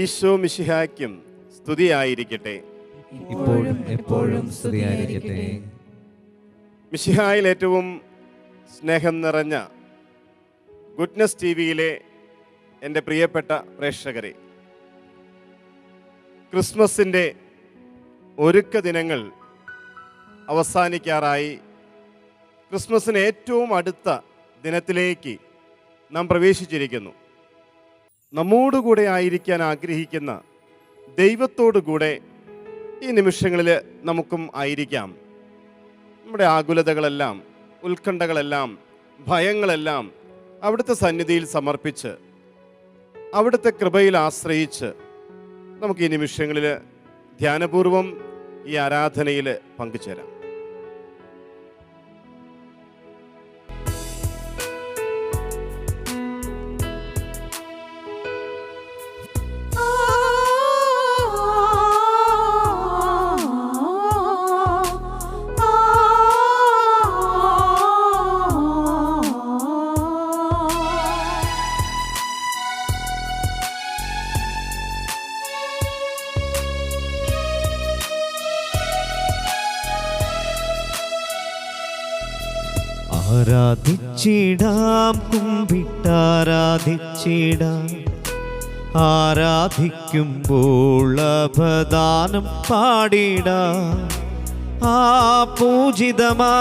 ഈശോ മിശിഹായ്ക്കും സ്തുതിയായിരിക്കട്ടെ. ഇപ്പോഴും എപ്പോഴും സ്തുതിയായിരിക്കട്ടെ. മിശിഹായിൽ ഏറ്റവും സ്നേഹം നിറഞ്ഞ ഗുഡ്നസ് ടി വിയിലെ എന്റെ പ്രിയപ്പെട്ട പ്രേക്ഷകരെ ക്രിസ്മസിന്റെ ഒരുക്ക ദിനങ്ങൾ അവസാനിക്കാറായി ക്രിസ്മസിന് ഏറ്റവും അടുത്ത ദിനത്തിലേക്ക് നാം പ്രവേശിച്ചിരിക്കുന്നു. നമ്മോടുകൂടെ ആയിരിക്കാൻ ആഗ്രഹിക്കുന്ന ദൈവത്തോടു കൂടെ ഈ നിമിഷങ്ങളിൽ നമുക്കും ആയിരിക്കാം. നമ്മുടെ ആകുലതകളെല്ലാം ഉത്കണ്ഠകളെല്ലാം ഭയങ്ങളെല്ലാം അവിടുത്തെ സന്നിധിയിൽ സമർപ്പിച്ച് അവിടുത്തെ കൃപയിൽ ആശ്രയിച്ച് നമുക്ക് ഈ നിമിഷങ്ങളിൽ ധ്യാനപൂർവം ഈ ആരാധനയിൽ പങ്കുചേരാം. ആരാധിച്ചിടാം കുമ്പിട്ടാരാധിച്ചിടാം. ആരാധിക്കുമ്പോൾ അപദാനം പാടിടാം. ആ പൂജിതമാ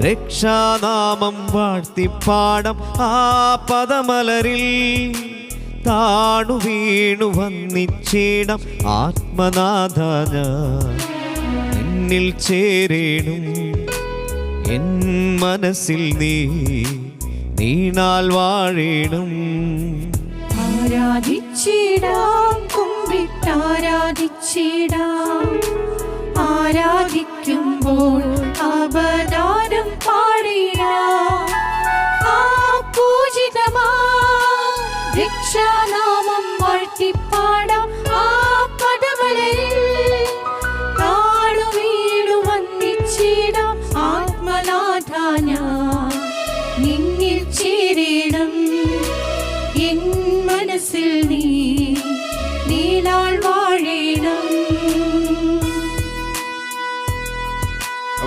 രക്ഷാനാമം വാഴ്ത്തിപ്പാടം ആ പദമലരിൽ. താണു വീണു വന്നിച്ചിടം ആത്മനാഥന. എന്നിൽ ചേരേണും എൻ മനസ്സിൽ നീ നീണാൽ വാഴേണം. ആരാധിച്ചിടാം കുമ്പിട്ടാരാധിച്ചിടാം. ആരാധിക്കുമ്പോൾ അപദാനം പാടിടാം. ആ രക്ഷാനാമം വാഴ്ത്തിപ്പാടാം.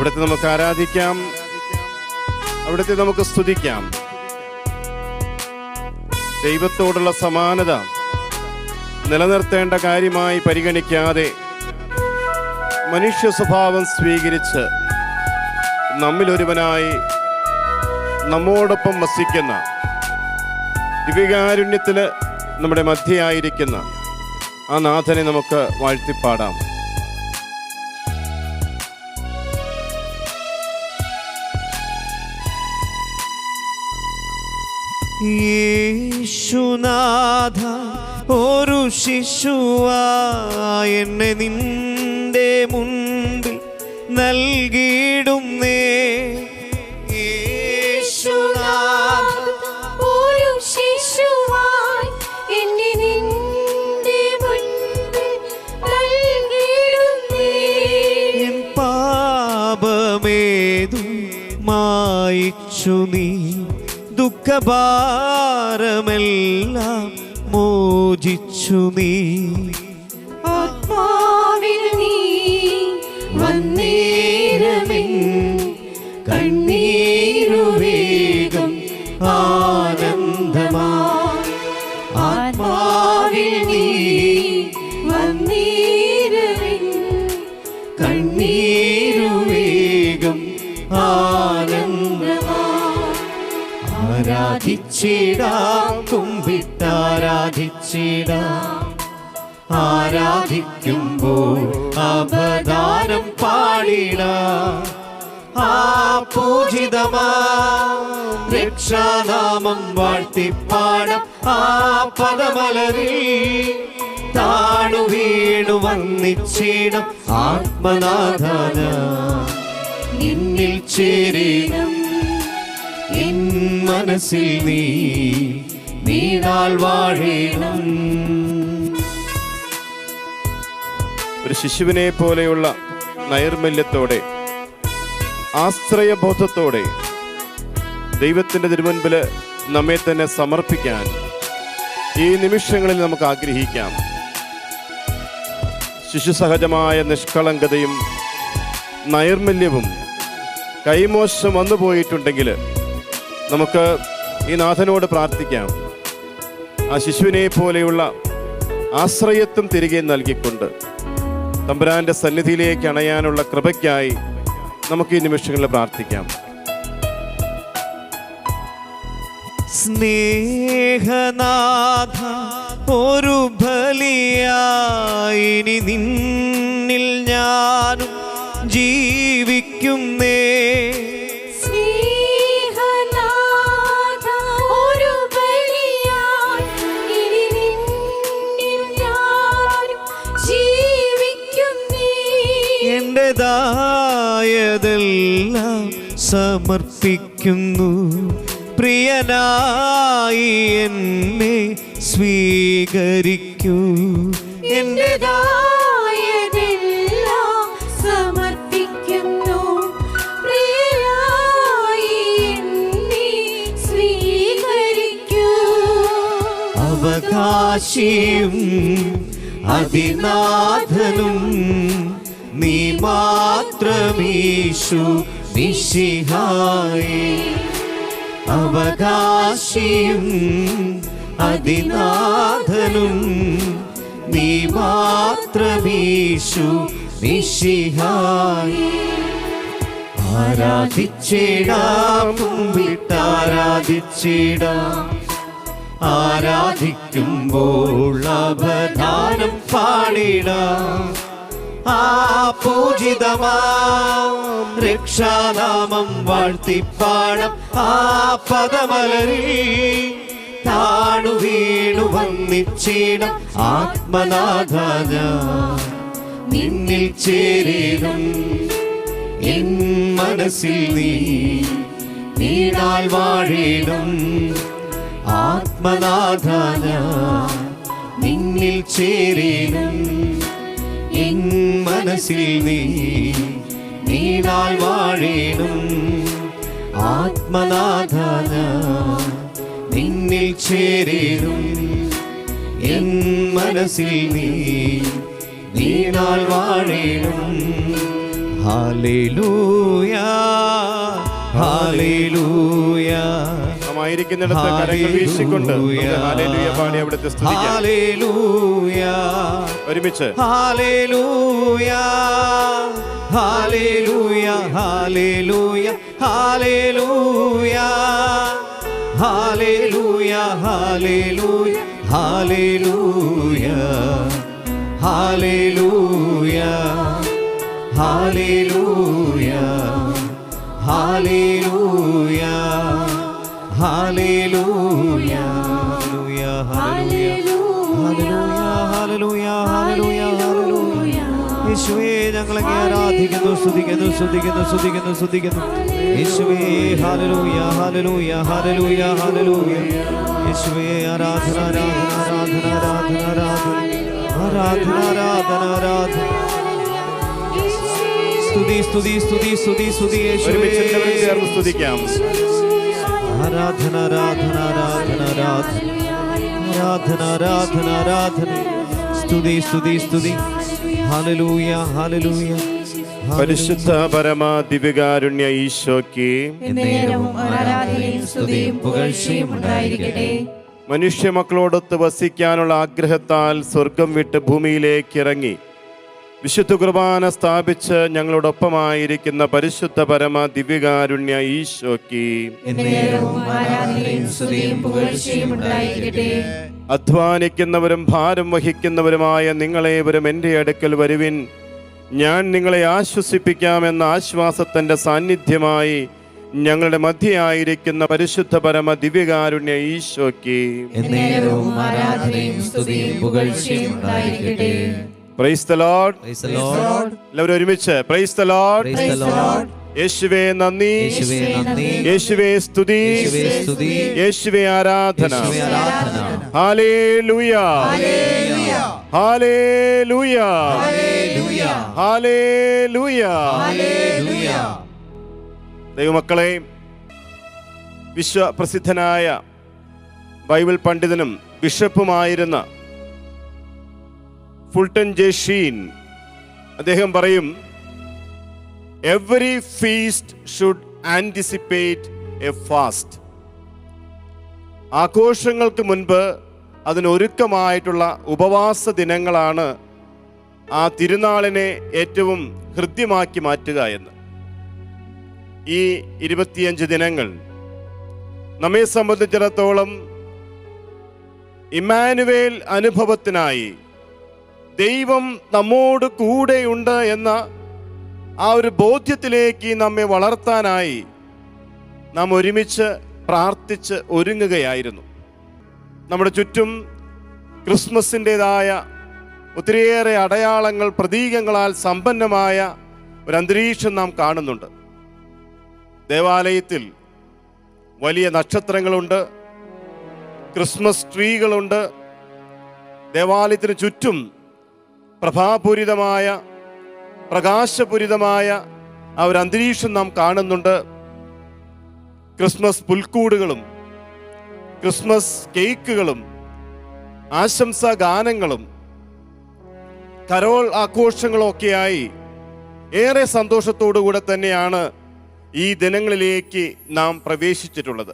അവിടുത്തെ നമുക്ക് ആരാധിക്കാം? അവിടുത്തെ നമുക്ക് സ്തുതിക്കാം. ദൈവത്തോടുള്ള സമാനത നിലനിർത്തേണ്ട കാര്യമായി പരിഗണിക്കാതെ മനുഷ്യ സ്വഭാവം സ്വീകരിച്ച് നമ്മിലൊരുവനായി നമ്മോടൊപ്പം വസിക്കുന്ന ദിവ്യകാരുണ്യത്തിൽ നമ്മുടെ മധ്യയായിരിക്കുന്ന ആ നാഥനെ നമുക്ക് വാഴ്ത്തിപ്പാടാം. യേശുനാഥ ഒരു ശിശുവായ എന്നെ നിന്റെ മുൻപിൽ നൽകിയിടുന്നേ യേശുനാഥ ഒരു ശിശുവായി എന്നെ നിന്റെ മുൻപിൽ നൽകിയിടുന്നേ. എൻ പാപമേതും മായിച്ചു നീ ദുഃഖഭാരമെല്ലാം മോചിച്ചു നീ. ആത്മാവിനീരമേ കണ്ണീരുവേഗം ആനന്ദമായി ആരാധിച്ചിടാം കുമ്പിട്ടാരാധിച്ചിടാം. ആരാധിക്കുമ്പോൾ അപദാനം പാടിടാം. ആ പൂജിതമാ രക്ഷാനാമം വാഴ്ത്തിപ്പാടം. ആ പദമലരിൽ താണു വീണു വന്നിച്ചിടം. ആത്മനാഥന നിന്നിൽ എൻ മനസ്സിൽ നീ നീണാൽ വാഴേണം. ഒരു ശിശുവിനെ പോലെയുള്ള നൈർമല്യത്തോടെ ആശ്രയബോധത്തോടെ ദൈവത്തിന്റെ തിരുമുൻപിൽ നമ്മെ തന്നെ സമർപ്പിക്കാൻ ഈ നിമിഷങ്ങളിൽ നമുക്ക് ആഗ്രഹിക്കാം. ശിശുസഹജമായ നിഷ്കളങ്കതയും നൈർമല്യവും കൈമോശം വന്നു പോയിട്ടുണ്ടെങ്കിൽ നമുക്ക് ഈ നാഥനോട് പ്രാർത്ഥിക്കാം. ആ ശിശുവിനെ പോലെയുള്ള ആശ്രയത്വം തിരികെ നൽകിക്കൊണ്ട് തമ്പുരാന്റെ സന്നിധിയിലേക്ക് അണയാനുള്ള കൃപയ്ക്കായി നമുക്ക് ഈ നിമിഷങ്ങളിൽ പ്രാർത്ഥിക്കാം. സ്നേഹനാഥ ഒരു ബലിയായി നിന്നിൽ ഞാനും ജീവിക്കുന്നേ. എന്റെതായതെല്ലാം സമർപ്പിക്കുന്നു. പ്രിയനായി എന്നെ സ്വീകരിക്കൂ. എന്റേതായതെല്ലാം സമർപ്പിക്കുന്നു. പ്രിയനായി എന്നെ സ്വീകരിക്കൂ. അവകാശിയും അതിനാഥനും നീ മാത്രമീശു നിശിഹായി അവകാശിയും അതിനാഥനും നീ മാത്രമീശു നിശിഹായി ആരാധിച്ചിടാം മുമ്പിട്ടാരാധിച്ചിടാം. ആരാധിക്കുമ്പോൾ അവധാനം പാടിടാം. ആ പൂജിതമാം രക്ഷാനാമം വാഴ്ത്തിപ്പാടം ആ പദമലരിൽ താണു വീണു വന്നിച്ചീണം ആത്മനാഥന. നിന്നിൽ ചേരിടും എൻ മനസ്സിൽ നീ. നീടാൽ വാഴീടും ആത്മനാഥന. നിന്നിൽ ചേരിടും என் மனசில் நீ நீடாய் வாழேனும் ആത്മനാഥാന നിന്നിൽ ചേരേനും എൻ മനസ്സിൽ നീ നീണാൾ വാഴേനും ഹാലേലൂയാ ആയിരിക്കുന്നിടത്ത് കരങ്ങൾ വീശിക്കൊണ്ട് ഹാലേലൂയ പാടി അവിടുത്തെ ഹാലേലൂയാ. ഒരുമിച്ച്. ഹാലേലൂയാ. ഹാലേലൂയാ. ഹാലേലൂയാ. ഹാലേലൂയാ. ഹാലേലൂയാ. ഹാലേലൂയാ. ഹാലേലൂയാ. ഹാലേലൂയാ. ഹാലേലൂയാ. ഹാലേലൂയാ ഹാലേലൂയാ ഹാലേലൂയാ ഹാലേലൂയാ ഹാലേലൂയാ ഹാലേലൂയാ യേശുവേ ഞങ്ങളെ ആരാധിക്കുന്നു സ്തുതിക്കുന്നു സ്തുതിക്കുന്നു സ്തുതിക്കുന്നു സ്തുതിക്കുന്നു. യേശുവേ ഹാലലൂയ ഹാലലൂയ ഹാലലൂയ ഹാലലൂയ യേശുവേ ആരാധന ആരാധന ആരാധന ആരാധന ആരാധന ആരാധന ആരാധന. സ്തുതി സ്തുതി സ്തുതി സ്തുതി സ്തുതി യേശുവേ. ഒരുമിച്ച് എല്ലാവരും ചേർന്ന് സ്തുതിക്കാം. ആരാധന ആരാധന ആരാധന ആരാധന. ആരാധന ആരാധന ആരാധന. സ്തുതി സ്തുതി സ്തുതി. ഹാലലൂയ ഹാലലൂയ പരിശുദ്ധ പരമ ദിവ്യകാരുണ്യ ഈശോയ്ക്ക് എന്നേരവും ആരാധനയും സ്തുതിയും പുകഴ്ചയും ഉണ്ടായിരിക്കട്ടെ. മനുഷ്യ മക്കളോടൊത്ത് വസിക്കാനുള്ള ആഗ്രഹത്താൽ സ്വർഗം വിട്ട് ഭൂമിയിലേക്ക് ഇറങ്ങി. വിശുദ്ധ കുർബാന സ്ഥാപിച്ച് ഞങ്ങളോടൊപ്പമായിരിക്കുന്ന പരിശുദ്ധ പരമ ദിവ്യകാരുണ്യ ഉണ്ടായിരിക്കട്ടെ. അധ്വാനിക്കുന്നവരും ഭാരം വഹിക്കുന്നവരുമായ നിങ്ങളേവരും എന്റെ അടുക്കൽ വരുവിൻ. ഞാൻ നിങ്ങളെ ആശ്വസിപ്പിക്കാമെന്ന ആശ്വാസത്തിന്റെ സാന്നിധ്യമായി ഞങ്ങളുടെ മധ്യയായിരിക്കുന്ന പരിശുദ്ധ പരമ ദിവ്യകാരുണ്യ ഈശോയ്ക്ക് പ്രൈസ് ലോർഡ് എല്ലാവരും ഒരുമിച്ച് പ്രൈസ് ലോർഡ് യേശുവേ നന്ദി. യേശുവേ സ്തുതി. യേശുവേ ആരാധന. ഹാലേലൂയ. ഹാലേലൂയ. ഹാലേലൂയ. ദൈവമക്കളെ വിശ്വപ്രസിദ്ധനായ ബൈബിൾ പണ്ഡിതനും ബിഷപ്പുമായിരുന്ന ഫുൾട്ടൻ ജെ ഷീൻ അദ്ദേഹം പറയും every feast should anticipate a fast ആഘോഷങ്ങൾക്ക് മുൻപ് അതിനൊരുക്കമായിട്ടുള്ള ഉപവാസ ദിനങ്ങളാണ് ആ തിരുനാളിനെ ഏറ്റവും ഹൃദ്യമാക്കി മാറ്റുക എന്ന്. ഈ ഇരുപത്തിയഞ്ച് ദിനങ്ങൾ നമ്മെ സംബന്ധിച്ചിടത്തോളം ഇമ്മാനുവേൽ അനുഭവത്തിനായി ദൈവം നമ്മോട് കൂടെയുണ്ട് എന്ന ആ ഒരു ബോധ്യത്തിലേക്ക് നമ്മെ വളർത്താനായി നാം ഒരുമിച്ച് പ്രാർത്ഥിച്ച് ഒരുങ്ങുകയായിരുന്നു. നമ്മുടെ ചുറ്റും ക്രിസ്മസിന്റെതായ ഒത്തിരിയേറെ അടയാളങ്ങൾ പ്രതീകങ്ങളാൽ സമ്പന്നമായ ഒരു അന്തരീക്ഷം നാം കാണുന്നുണ്ട്. ദേവാലയത്തിൽ വലിയ നക്ഷത്രങ്ങളുണ്ട് ക്രിസ്മസ് ട്രീകളുണ്ട് ദേവാലയത്തിന് ചുറ്റും പ്രഭാപൂരിതമായ പ്രകാശപൂരിതമായ ആ ഒരു അന്തരീക്ഷം നാം കാണുന്നുണ്ട്. ക്രിസ്മസ് പുൽക്കൂടുകളും ക്രിസ്മസ് കേക്കുകളും ആശംസാ ഗാനങ്ങളും കരോൾ ആഘോഷങ്ങളും ഒക്കെയായി ഏറെ സന്തോഷത്തോടുകൂടെ തന്നെയാണ് ഈ ദിനങ്ങളിലേക്ക് നാം പ്രവേശിച്ചിട്ടുള്ളത്.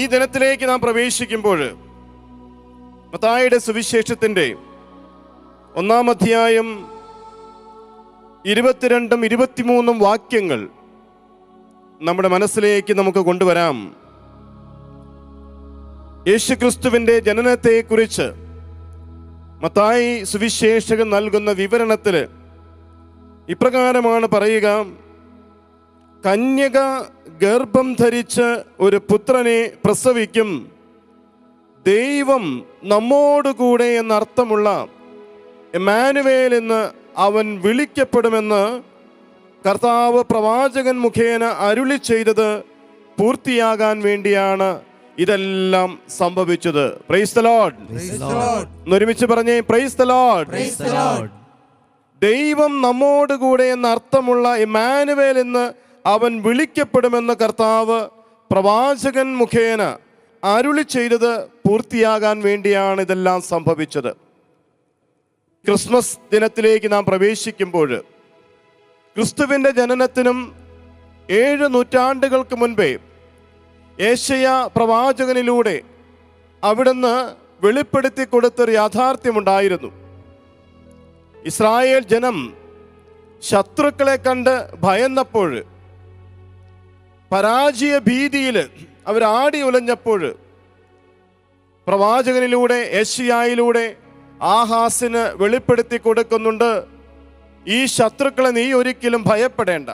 ഈ ദിനത്തിലേക്ക് നാം പ്രവേശിക്കുമ്പോൾ മത്തായിയുടെ സുവിശേഷത്തിന്റെ ഒന്നാം അധ്യായം ഇരുപത്തിരണ്ടും ഇരുപത്തിമൂന്നും വാക്യങ്ങൾ നമ്മുടെ മനസ്സിലേക്ക് നമുക്ക് കൊണ്ടുവരാം. യേശുക്രിസ്തുവിന്റെ ജനനത്തെക്കുറിച്ച് മത്തായി സുവിശേഷകൻ നൽകുന്ന വിവരണത്തിൽ ഇപ്രകാരമാണ് പറയുക കന്യക ഗർഭം ധരിച്ച് ഒരു പുത്രനെ പ്രസവിക്കും ദൈവം നമ്മോടുകൂടെ എന്നർത്ഥമുള്ള എമാനുവേൽ എന്ന് അവൻ വിളിക്കപ്പെടുമെന്ന് കർത്താവ് പ്രവാചകൻ മുഖേന അരുളി ചെയ്തത് പൂർത്തിയാകാൻ വേണ്ടിയാണ് ഇതെല്ലാം സംഭവിച്ചത്. പ്രൈസ് ലോഡ് ഒരുമിച്ച് പറഞ്ഞേ പ്രൈസ് ലോഡ്. ദൈവം നമ്മോടുകൂടെ എന്ന അർത്ഥമുള്ള ഇമാനുവേൽ എന്ന് അവൻ വിളിക്കപ്പെടുമെന്ന് കർത്താവ് പ്രവാചകൻ മുഖേന അരുളി ചെയ്തത് പൂർത്തിയാകാൻ വേണ്ടിയാണ് ഇതെല്ലാം സംഭവിച്ചത്. ക്രിസ്മസ് ദിനത്തിലേക്ക് നാം പ്രവേശിക്കുമ്പോൾ ക്രിസ്തുവിന്റെ ജനനത്തിനും ഏഴ് നൂറ്റാണ്ടുകൾക്ക് മുൻപേ ഏഷ്യ പ്രവാചകനിലൂടെ അവിടുന്ന് വെളിപ്പെടുത്തി കൊടുത്തൊരു യാഥാർത്ഥ്യമുണ്ടായിരുന്നു. ഇസ്രായേൽ ജനം ശത്രുക്കളെ കണ്ട് ഭയന്നപ്പോൾ പരാജയ ഭീതിയിൽ അവരാടി ഉലഞ്ഞപ്പോൾ പ്രവാചകനിലൂടെ ഏഷ്യായിലൂടെ ആഹാസിന് വെളിപ്പെടുത്തി കൊടുക്കുന്നുണ്ട് ഈ ശത്രുക്കളെ നീ ഒരിക്കലും ഭയപ്പെടേണ്ട.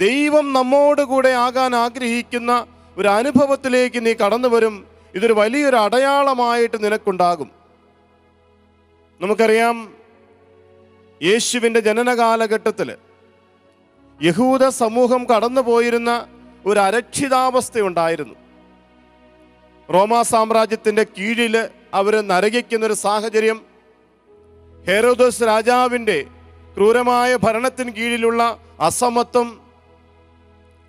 ദൈവം നമ്മോടുകൂടെ ആകാൻ ആഗ്രഹിക്കുന്ന ഒരു അനുഭവത്തിലേക്ക് നീ കടന്നു വരും ഇതൊരു വലിയൊരു അടയാളമായിട്ട് നിനക്കുണ്ടാകും. നമുക്കറിയാം യേശുവിന്റെ ജനന കാലഘട്ടത്തിൽ യഹൂദ സമൂഹം കടന്നു പോയിരുന്ന ഒരു അരക്ഷിതാവസ്ഥയുണ്ടായിരുന്നു. റോമാ സാമ്രാജ്യത്തിന്റെ കീഴിൽ അവർ നരകിക്കുന്ന ഒരു സാഹചര്യം ഹെറോദോസ് രാജാവിന്റെ ക്രൂരമായ ഭരണത്തിന് കീഴിലുള്ള അസമത്വം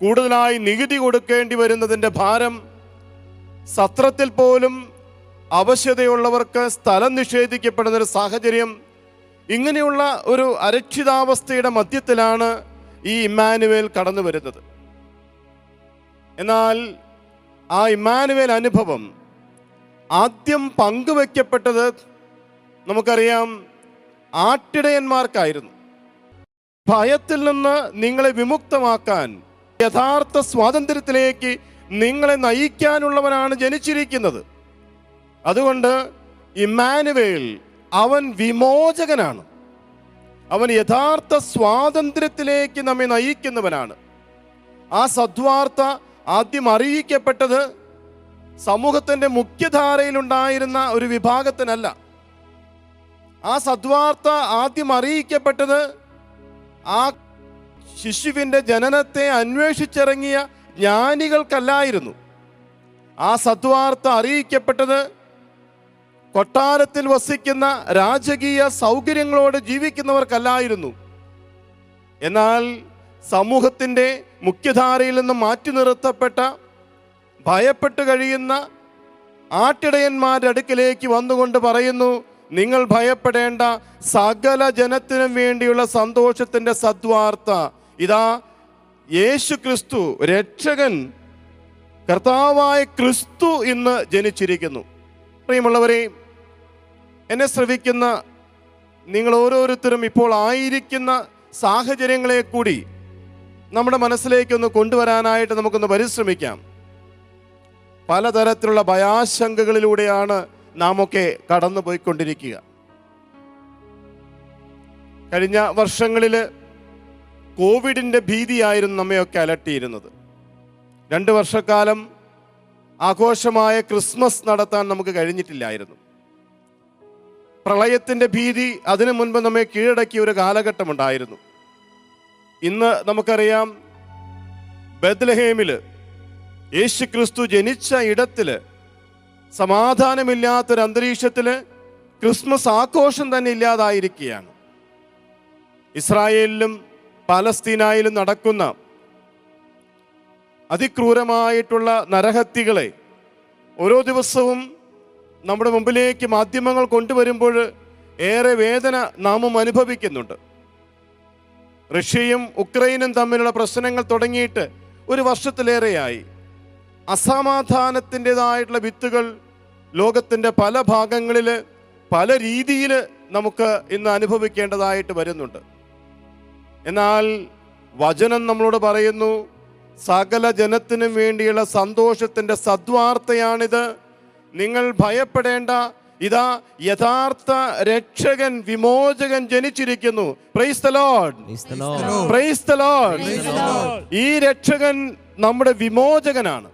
കൂടുതലായി നികുതി കൊടുക്കേണ്ടി വരുന്നതിന്റെ ഭാരം സത്രത്തിൽ പോലും അവശതയുള്ളവർക്ക് സ്ഥലം നിഷേധിക്കപ്പെടുന്ന ഒരു സാഹചര്യം ഇങ്ങനെയുള്ള ഒരു അരക്ഷിതാവസ്ഥയുടെ മധ്യത്തിലാണ് ഈ ഇമ്മാനുവേൽ കടന്നു വരുന്നത് എന്നാൽ ആ ഇമ്മാനുവേൽ അനുഭവം ആദ്യം പങ്കുവെക്കപ്പെട്ടത് നമുക്കറിയാം ആട്ടിടയന്മാർക്കായിരുന്നു. ഭയത്തിൽ നിന്ന് നിങ്ങളെ വിമുക്തമാക്കാൻ യഥാർത്ഥ സ്വാതന്ത്ര്യത്തിലേക്ക് നിങ്ങളെ നയിക്കാനുള്ളവനാണ് ജനിച്ചിരിക്കുന്നത്. അതുകൊണ്ട് ഇമ്മാനുവേൽ അവൻ വിമോചകനാണ്. അവൻ യഥാർത്ഥ സ്വാതന്ത്ര്യത്തിലേക്ക് നമ്മെ നയിക്കുന്നവനാണ്. ആ സദ്വാർത്ത ആദ്യം അറിയിക്കപ്പെട്ടത് സമൂഹത്തിന്റെ മുഖ്യധാരയിലുണ്ടായിരുന്ന ഒരു വിഭാഗത്തിനല്ല. ആ സദ്വാർത്ത ആദ്യം അറിയിക്കപ്പെട്ടത് ആ ശിശുവിന്റെ ജനനത്തെ അന്വേഷിച്ചിറങ്ങിയ ജ്ഞാനികൾക്കല്ലായിരുന്നു. ആ സദ്വാർത്ത അറിയിക്കപ്പെട്ടത് കൊട്ടാരത്തിൽ വസിക്കുന്ന രാജകീയ സൗകര്യങ്ങളോട് ജീവിക്കുന്നവർക്കല്ലായിരുന്നു. എന്നാൽ സമൂഹത്തിന്റെ മുഖ്യധാരയിൽ നിന്ന് മാറ്റി നിർത്തപ്പെട്ട ഭയപ്പെട്ട് കഴിയുന്ന ആട്ടിടയന്മാരുടെ അടുക്കിലേക്ക് വന്നുകൊണ്ട് പറയുന്നു നിങ്ങൾ ഭയപ്പെടേണ്ട സകല ജനത്തിനും വേണ്ടിയുള്ള സന്തോഷത്തിന്റെ സദ്വാർത്ത. ഇതാ യേശു ക്രിസ്തു രക്ഷകൻ കർത്താവായ ക്രിസ്തു ഇന്ന് ജനിച്ചിരിക്കുന്നു. പ്രിയമുള്ളവരെ എന്നെ ശ്രവിക്കുന്ന നിങ്ങൾ ഓരോരുത്തരും ഇപ്പോൾ ആയിരിക്കുന്ന സാഹചര്യങ്ങളെ കൂടി നമ്മുടെ മനസ്സിലേക്കൊന്ന് കൊണ്ടുവരാനായിട്ട് നമുക്കൊന്ന് പരിശ്രമിക്കാം. പലതരത്തിലുള്ള ഭയാശങ്കകളിലൂടെയാണ് നാം ഒക്കെ കടന്നു പോയിക്കൊണ്ടിരിക്കുക കഴിഞ്ഞ വർഷങ്ങളിൽ കോവിഡിന്റെ ഭീതിയായിരുന്നു നമ്മയൊക്കെ അലട്ടിയിരുന്നത്. രണ്ട് വർഷക്കാലം ആഘോഷമായ ക്രിസ്മസ് നടത്താൻ നമുക്ക് കഴിഞ്ഞിട്ടില്ലായിരുന്നു. പ്രളയത്തിന്റെ ഭീതി അതിനു മുൻപ് നമ്മെ കീഴടക്കിയ ഒരു കാലഘട്ടമുണ്ടായിരുന്നു. ഇന്ന് നമുക്കറിയാം ബദ്ലഹേമിൽ യേശു ക്രിസ്തു ജനിച്ച ഇടത്തിൽ സമാധാനമില്ലാത്തൊരു അന്തരീക്ഷത്തിൽ ക്രിസ്മസ് ആഘോഷം തന്നെ ഇല്ലാതായിരിക്കുകയാണ്. ഇസ്രായേലിലും പാലസ്തീനായാലും നടക്കുന്ന അതിക്രൂരമായിട്ടുള്ള നരഹത്യകളെ ഓരോ ദിവസവും നമ്മുടെ മുമ്പിലേക്ക് മാധ്യമങ്ങൾ കൊണ്ടുവരുമ്പോൾ ഏറെ വേദന നാമും അനുഭവിക്കുന്നുണ്ട്. റഷ്യയും ഉക്രൈനും തമ്മിലുള്ള പ്രശ്നങ്ങൾ തുടങ്ങിയിട്ട് ഒരു വർഷത്തിലേറെയായി. അസമാധാനത്തിന്റെതായിട്ടുള്ള വിത്തുകൾ ലോകത്തിന്റെ പല ഭാഗങ്ങളിൽ പല രീതിയിൽ നമുക്ക് ഇന്ന് അനുഭവിക്കേണ്ടതായിട്ട് വരുന്നുണ്ട്. എന്നാൽ വചനം നമ്മളോട് പറയുന്നു സകല ജനത്തിനും വേണ്ടിയുള്ള സന്തോഷത്തിന്റെ സദ്വാർത്തയാണിത്. നിങ്ങൾ ഭയപ്പെടേണ്ട ഇതാ യഥാർത്ഥ രക്ഷകൻ വിമോചകൻ ജനിച്ചിരിക്കുന്നു. Praise the Lord Praise the Lord. Praise the Lord ഈ രക്ഷകൻ നമ്മുടെ വിമോചകനാണ്.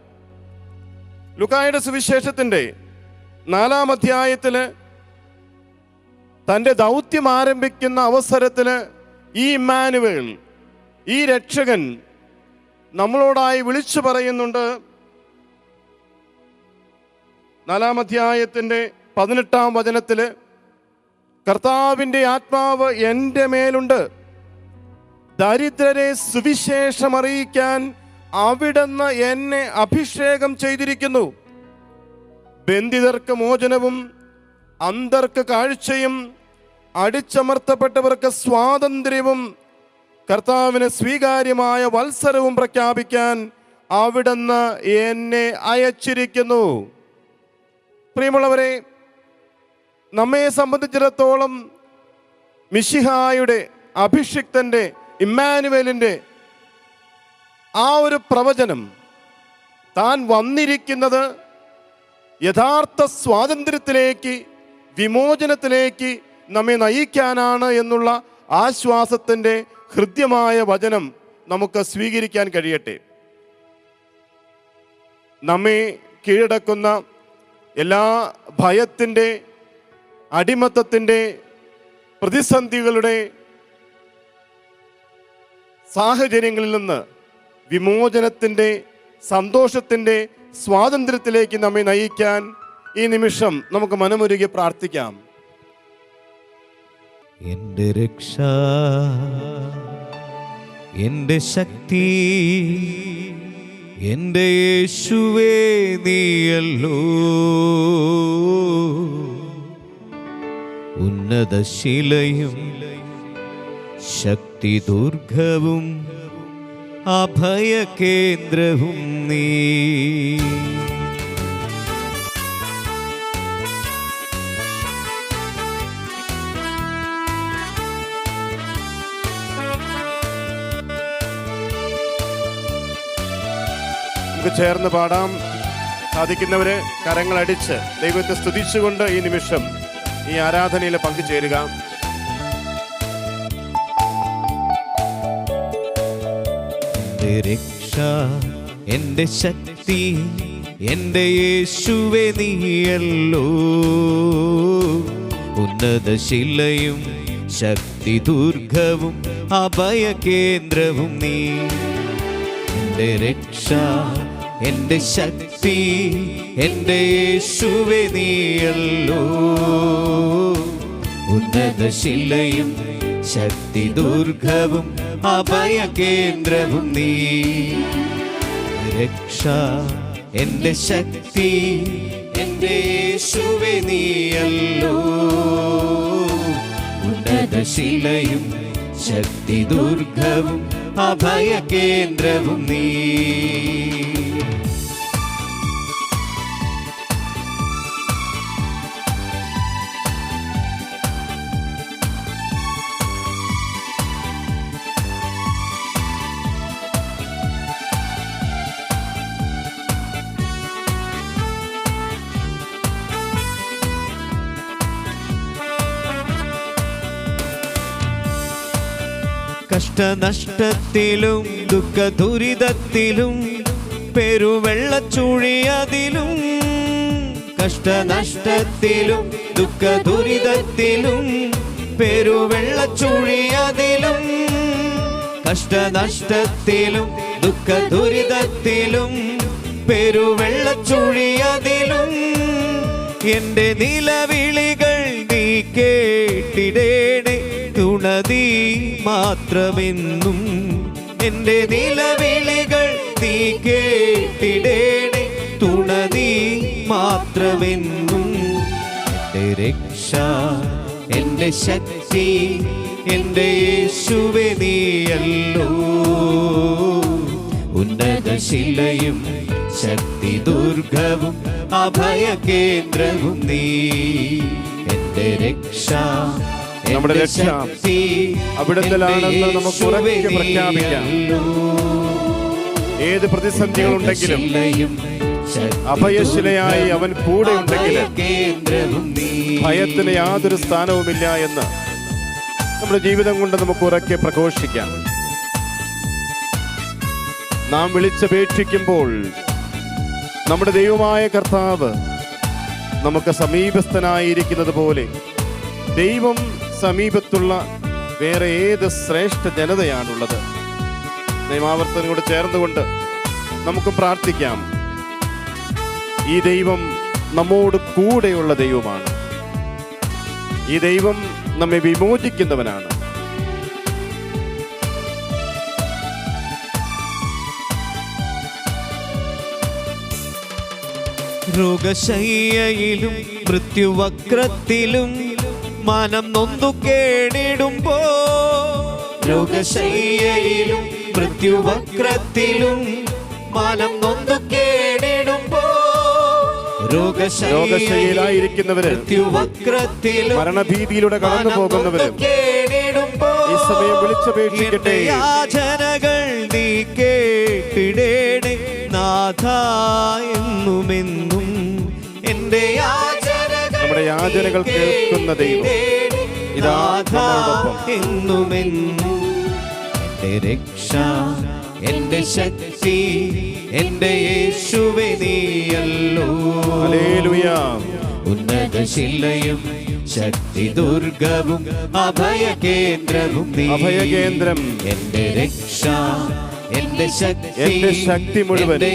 ലുക്കായുടെ സുവിശേഷത്തിന്റെ നാലാം അധ്യായത്തിൽ തന്റെ ദൗത്യം ആരംഭിക്കുന്ന അവസരത്തിൽ ഈ ഇമ്മാനുവേൽ ഈ രക്ഷകൻ നമ്മളോടായി വിളിച്ചു പറയുന്നുണ്ട്. നാലാം അധ്യായത്തിന്റെ പതിനെട്ടാം വചനത്തിൽ കർത്താവിന്റെ ആത്മാവ് എന്റെ മേലുണ്ട്. ദരിദ്രരെ സുവിശേഷം അറിയിക്കാൻ അവിടുന്ന് എന്നെ അഭിഷേകം ചെയ്തിരിക്കുന്നു. ബന്ധിതർക്ക് മോചനവും അന്തർക്ക് കാഴ്ചയും അടിച്ചമർത്തപ്പെട്ടവർക്ക് സ്വാതന്ത്ര്യവും കർത്താവിന് സ്വീകാര്യമായ വത്സരവും പ്രഖ്യാപിക്കാൻ അവിടുന്ന് എന്നെ അയച്ചിരിക്കുന്നു. പ്രിയമുള്ളവരെ നമ്മെ സംബന്ധിച്ചിടത്തോളം മിഷിഹായുടെ അഭിഷിക്തന്റെ ഇമ്മാനുവേലിന്റെ ആ ഒരു പ്രവചനം താൻ വന്നിരിക്കുന്നത് യഥാർത്ഥ സ്വാതന്ത്ര്യത്തിലേക്ക് വിമോചനത്തിലേക്ക് നമ്മെ നയിക്കാനാണ് എന്നുള്ള ആശ്വാസത്തിന്റെ ഹൃദ്യമായ വചനം നമുക്ക് സ്വീകരിക്കാൻ കഴിയട്ടെ. നമ്മെ കീഴടക്കുന്ന എല്ലാ ഭയത്തിന്റെ അടിമത്തത്തിന്റെ പ്രതിസന്ധികളുടെ സാഹചര്യങ്ങളിൽ നിന്ന് വിമോചനത്തിന്റെ സന്തോഷത്തിന്റെ സ്വാതന്ത്ര്യത്തിലേക്ക് നമ്മെ നയിക്കാൻ ഈ നിമിഷം നമുക്ക് മനമൊരുകി പ്രാർത്ഥിക്കാം. എന്റെ രക്ഷ എന്റെ ശക്തി എന്റെ യേശുവേ നീയല്ലോ. ഉന്നത ശിലയും ശക്തി ദുർഗവും അഭയ കേന്ദ്രവും നീ. ചേർന്ന് പാടാം. സാധിക്കുന്നവരെ കരങ്ങളടിച്ച് ദൈവത്തെ സ്തുതിച്ചുകൊണ്ട് ഈ നിമിഷം ഈ ആരാധനയിൽ പങ്കുചേരുക. രക്ഷ എന്റെ ശക്തി എന്റെ യേശുവേ നീയല്ലോ. ഉന്നത ശിലയും ശക്തി ദുർഗവും അഭയ കേന്ദ്രവും നീ. എന്റെ രക്ഷ എന്റെ ശക്തി എന്റെ യേശുവെ നീയല്ലോ. ഉന്നത ശിലയും ശക്തി ദുർഗവും അഭയ കേന്ദ്രവും നീ. രക്ഷ എന്റെ ശക്തി എന്റെ എന്റെ ഉന്നത ശിലയും ശക്തി ദുർഗവും അഭയ കേന്ദ്രവും നീ. കഷ്ടനഷ്ടത്തിലും ദുഃഖ ദുരിതത്തിലും പെരുവെള്ളച്ചുഴിയതിലും കഷ്ടനഷ്ടത്തിലും ദുഃഖ ദുരിതത്തിലും പെരുവെള്ളച്ചുഴിയതിലും കഷ്ടനഷ്ടത്തിലും ദുഃഖ ദുരിതത്തിലും പെരുവെള്ളച്ചുഴിയതിലും. എന്റെ നിലവിളികൾ നീ കേട്ടിടേണേ. തുണതീ മാത്രമെന്നും എന്റെ നിലവിളികൾ തീ കേട്ടിടേണേ. തുണതീ മാത്രമെന്നും എന്റെ രക്ഷ എന്റെ ശക്തി എന്റെ യേശുവെ നീയല്ലോ. ഉന്നതശിലയും ശക്തി ദുർഗവും അഭയ കേന്ദ്രവും നീ. എന്റെ രക്ഷ നമ്മുടെ രക്ഷ അവിടുന്നാണെന്ന് നമുക്ക് ഉറക്കെ പ്രഖ്യാപിക്കാം. ഏത് പ്രതിസന്ധികൾ ഉണ്ടെങ്കിലും അഭയശിലയായി അവൻ കൂടെ നീ. ഭയത്തിന് യാതൊരു സ്ഥാനവുമില്ല എന്ന് നമ്മുടെ ജീവിതം കൊണ്ട് നമുക്ക് ഉറക്കെ പ്രഘോഷിക്കാം. നാം വിളിച്ചപേക്ഷിക്കുമ്പോൾ നമ്മുടെ ദൈവമായ കർത്താവ് നമുക്ക് സമീപസ്ഥനായിരിക്കുന്നത് പോലെ ദൈവം സമീപത്തുള്ള വേറെ ഏത് ശ്രേഷ്ഠ ജനതയാണുള്ളത്? നിയമാവർത്തനോട് ചേർന്നുകൊണ്ട് നമുക്ക് പ്രാർത്ഥിക്കാം. ഈ ദൈവം നമ്മോട് കൂടെയുള്ള ദൈവമാണ്. ഈ ദൈവം നമ്മെ വിമോചിക്കുന്നവനാണ്. രോഗശയ്യയിലും മൃത്യുവക്രത്തിലും മനം നൊന്നു കേണിടുമ്പോ രോഗശയ്യയിലും മൃത്യുവക്രത്തിലും മനം നൊന്നു കേണിടുമ്പോ രോഗശയ്യയിലായി രോഗശൈലിയിലായിരിക്കുന്നവര് മൃത്യുവക്രത്തിലും മരണഭീതിയിലൂടെ കടന്നു പോകുന്നവര് ഈ സമയം വിളിച്ചപേക്ഷിക്കട്ടെ. യാചനകൾ നീ കേട്ടിടേണേ നാഥ എന്നുമെന്നും എന്റെ യാചനകൾ നമ്മുടെ യാചനകൾ കേൾക്കുന്ന ദൈവം ഇതാ. എന്നുമെന്നും രക്ഷ എന്റെ ശക്തി എന്റെ യേശുവെ നീയല്ലോ ഹല്ലേലൂയ. ഉന്നതശിലയും ശക്തി ദുർഗവും അഭയ കേന്ദ്രവും നീ അഭയകേന്ദ്രം. എന്റെ രക്ഷ എന്റെ ശക്തി എന്റെ ശക്തി മുഴുവൻ എന്റെ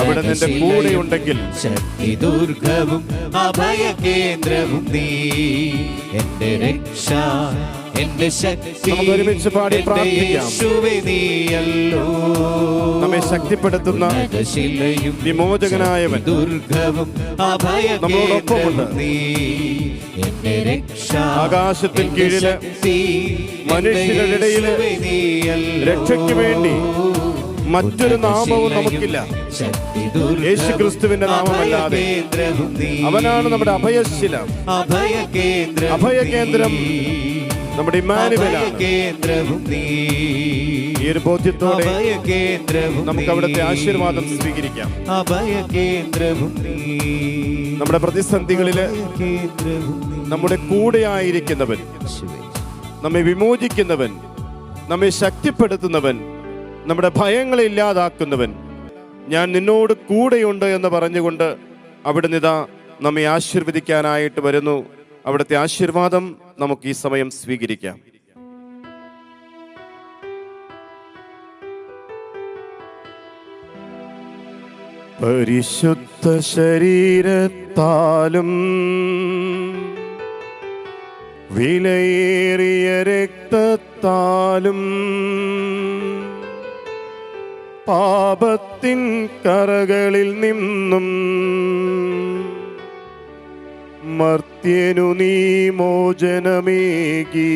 അവിടെ നിന്റെ കൂടെ ഉണ്ടെങ്കിൽ ശക്തി ദുർഗവും അഭയ കേന്ദ്രവും നീ എന്റെ രക്ഷ എന്റെ ശക്തി ഒരുമിച്ച് പാടി എന്റെ പ്രാർത്ഥിക്കാം. യേശുവേ നീയല്ലോ നമ്മെ ശക്തിപ്പെടുത്തുന്ന വിമോചകനായവൻ ദുർഗവും അഭയ നമ്മളോടൊപ്പമുണ്ട്. നീ എന്റെ രക്ഷ ആകാശത്തിൽ കീഴിൽ മനുഷ്യരുടെ ഇടയിൽ. രക്ഷയ്ക്ക് വേണ്ടി മറ്റൊരു നാമവും നമുക്കില്ല യേശു ക്രിസ്തുവിന്റെ നാമമല്ലാതെ അവനാണ് നമ്മുടെ അഭയശില അഭയകേന്ദ്രം നമ്മുടെ. ഈ ഒരു ബോധ്യത്തോടെ നമുക്ക്. അവിടുത്തെ ആശീർവാദം സ്വീകരിക്കാം. നമ്മുടെ പ്രതിസന്ധികളിൽ നമ്മുടെ കൂടെയായിരിക്കുന്നവൻ. നമ്മെ വിമോചിക്കുന്നവൻ നമ്മെ ശക്തിപ്പെടുത്തുന്നവൻ നമ്മുടെ ഭയങ്ങളെ ഇല്ലാതാക്കുന്നവൻ. ഞാൻ നിന്നോട് കൂടെയുണ്ട് എന്ന് പറഞ്ഞുകൊണ്ട് അവിടെ നിതാ നമ്മെ ആശീർവദിക്കാനായിട്ട് വരുന്നു. അവിടുത്തെ ആശീർവാദം നമുക്ക് ഈ സമയം സ്വീകരിക്കാം. പരിശുദ്ധ ശരീരത്താലും വിലയേറിയ രക്തത്താലും പാപത്തിൻ കറകളിൽ നിന്നും മർത്യനു നീ മോചനമേകി.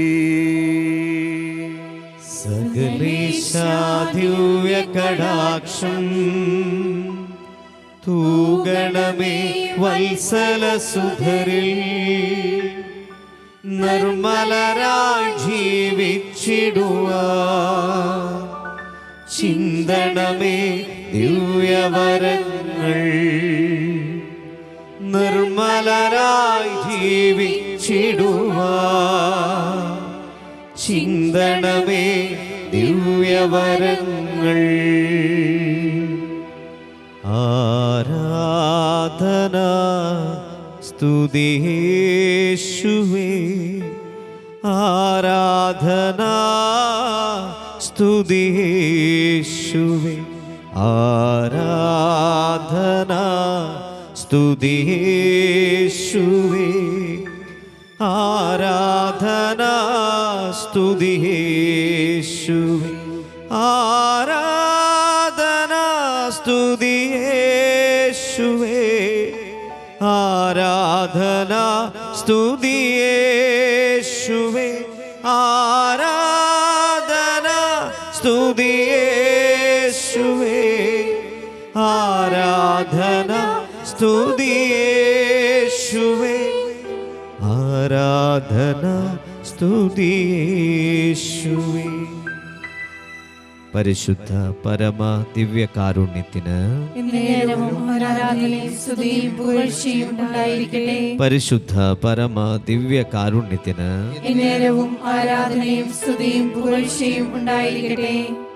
സകലേശാദ്യൂയ കടാക്ഷം തൂഗണമേ വത്സല സുധരിൽ നിർമ്മലരായി ജീവിച്ചിടുവാ ചിന്തണമേ ദിവ്യവരങ്ങൾ. നിർമ്മലരായി ജീവിച്ചിടുവാ ചിന്തണമേ ദിവ്യവരങ്ങൾ. ആരാധന സ്തുതിയേശുവേ ആരാധന സ്തുതിയേശുവേ ആരാധന സ്തുതിയേശുവേ ആരാധന സ്തുതിയേശുവേ ആരാധന സ്തുതിയേശുവേ ആരാധന സ്തുതിയേശുവേ ആരാധന സ്തുതിയേശുവേ ആരാധന സ്തുതിയേശുവേ ആരാധന സ്തുതിയേശുവേ പരിശുദ്ധ പരമ ദിവ്യ കാരുണ്യത്തിന് പരിശുദ്ധ പരമ ദിവ്യ കാരുണ്യത്തിന്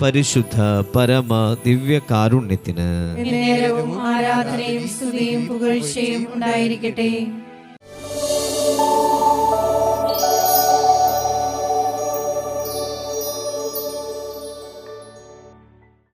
പരിശുദ്ധ പരമ ദിവ്യ കാരുണ്യത്തിന് ആരാധനയും സ്തുതിയും പുകഴ്ചയും ഉണ്ടായിരിക്കട്ടെ.